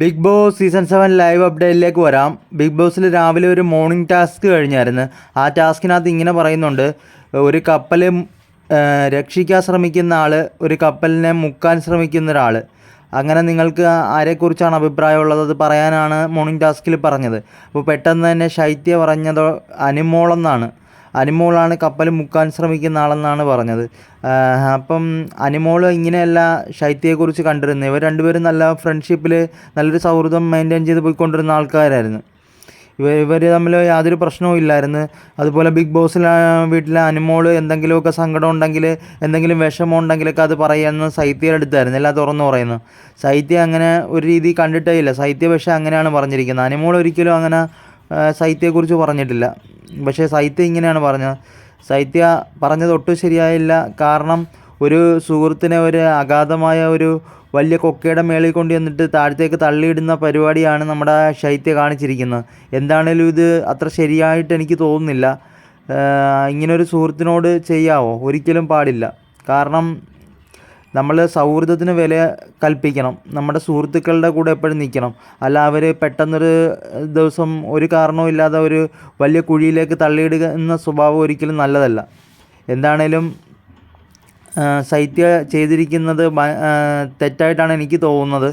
Big boss season seven live അപ്ഡേറ്റിലേക്ക് വരാം. Big ബോസിൽ രാവിലെ ഒരു മോർണിംഗ് ടാസ്ക് കഴിഞ്ഞായിരുന്നു. ആ ടാസ്കിനകത്ത് ഇങ്ങനെ പറയുന്നുണ്ട്. ഒരു കപ്പൽ രക്ഷിക്കാൻ ശ്രമിക്കുന്ന ആൾ ഒരു കപ്പലിനെ മുക്കാൻ ശ്രമിക്കുന്ന ഒരാൾ അങ്ങനെ നിങ്ങൾക്ക് ആരെക്കുറിച്ചാണ് അഭിപ്രായമുള്ളത്? അത് പറയാനാണ് മോർണിംഗ് ടാസ്കിൽ പറഞ്ഞത്. അപ്പോൾ പെട്ടെന്ന് തന്നെ ശൈത്യ പറഞ്ഞത് അനിമോളെന്നാണ് അനിമോളാണ് കപ്പൽ മുക്കാൻ ശ്രമിക്കുന്ന ആളെന്നാണ് പറഞ്ഞത്. അപ്പം അനിമോൾ ഇങ്ങനെയല്ല ശൈത്യയെക്കുറിച്ച് കണ്ടിരുന്നത്. ഇവർ രണ്ടുപേരും നല്ല ഫ്രണ്ട്ഷിപ്പിൽ നല്ലൊരു സൗഹൃദം മെയിന്റെയിൻ ചെയ്ത് പോയിക്കൊണ്ടിരുന്ന ആൾക്കാരായിരുന്നു. ഇവർ ഇവർ തമ്മിൽ യാതൊരു പ്രശ്നവും ഇല്ലായിരുന്നു. അതുപോലെ ബിഗ് ബോസിൽ വീട്ടിലെ അനിമോൾ എന്തെങ്കിലുമൊക്കെ സങ്കടം ഉണ്ടെങ്കിൽ എന്തെങ്കിലും വിഷമം ഉണ്ടെങ്കിലൊക്കെ അത് പറയുന്ന സൈത്യയുടെ അടുത്തായിരുന്നു. എല്ലാം തുറന്നു പറയുന്നു. സൈത്യ അങ്ങനെ ഒരു രീതി കണ്ടിട്ടേ ഇല്ല. സൈത്യ പക്ഷേ അങ്ങനെയാണ് പറഞ്ഞിരിക്കുന്നത്. അനിമോൾ ഒരിക്കലും അങ്ങനെ സൈത്യയെക്കുറിച്ച് പറഞ്ഞിട്ടില്ല. പക്ഷേ സൈത്യ ഇങ്ങനെയാണ് പറഞ്ഞത്. സൈത്യ പറഞ്ഞത് ഒട്ടും ശരിയായില്ല. കാരണം ഒരു സുഹൃത്തിനെ ഒരു അഗാധമായ ഒരു വലിയ കൊക്കയുടെ മേളിൽ കൊണ്ട് ചെന്നിട്ട് താഴത്തേക്ക് തള്ളിയിടുന്ന പരിപാടിയാണ് നമ്മുടെ ശൈത്യ കാണിച്ചിരിക്കുന്നത്. എന്താണേലും ഇത് അത്ര ശരിയായിട്ട് എനിക്ക് തോന്നുന്നില്ല. ഇങ്ങനൊരു സുഹൃത്തിനോട് ചെയ്യാവോ? ഒരിക്കലും പാടില്ല. കാരണം നമ്മൾ സൗഹൃദത്തിന് വില കൽപ്പിക്കണം. നമ്മുടെ സുഹൃത്തുക്കളുടെ കൂടെ എപ്പോഴും നിൽക്കണം. അല്ല അവർ പെട്ടെന്നൊരു ദിവസം ഒരു കാരണവും ഇല്ലാതെ ഒരു വലിയ കുഴിയിലേക്ക് തള്ളിയിടുക എന്ന സ്വഭാവം ഒരിക്കലും നല്ലതല്ല. എന്താണേലും സൈത്യ ചെയ്തിരിക്കുന്നത് തെറ്റായിട്ടാണ് എനിക്ക് തോന്നുന്നത്.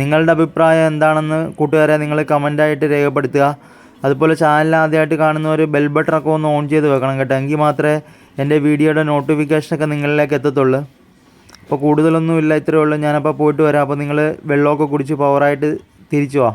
നിങ്ങളുടെ അഭിപ്രായം എന്താണെന്ന് കൂട്ടുകാരെ നിങ്ങൾ കമന്റായിട്ട് രേഖപ്പെടുത്തുക. അതുപോലെ ചാനൽ ആദ്യമായിട്ട് കാണുന്നവർ ബെൽ ബട്ടണൊക്കെ ഒന്ന് ഓൺ ചെയ്ത് വെക്കണം കേട്ടോ. എങ്കിൽ മാത്രമേ എന്റെ വീഡിയോയുടെ നോട്ടിഫിക്കേഷനൊക്കെ നിങ്ങളിലേക്ക് എത്തത്തുള്ളൂ. അപ്പോൾ കൂടുതലൊന്നും ഇല്ല ഇത്രയേ ഉള്ളൂ. ഞാനപ്പോൾ പോയിട്ട് വരാം. അപ്പോൾ നിങ്ങൾ വെള്ളമൊക്കെ കുടിച്ച് പവറായിട്ട് തിരിച്ചു വാ.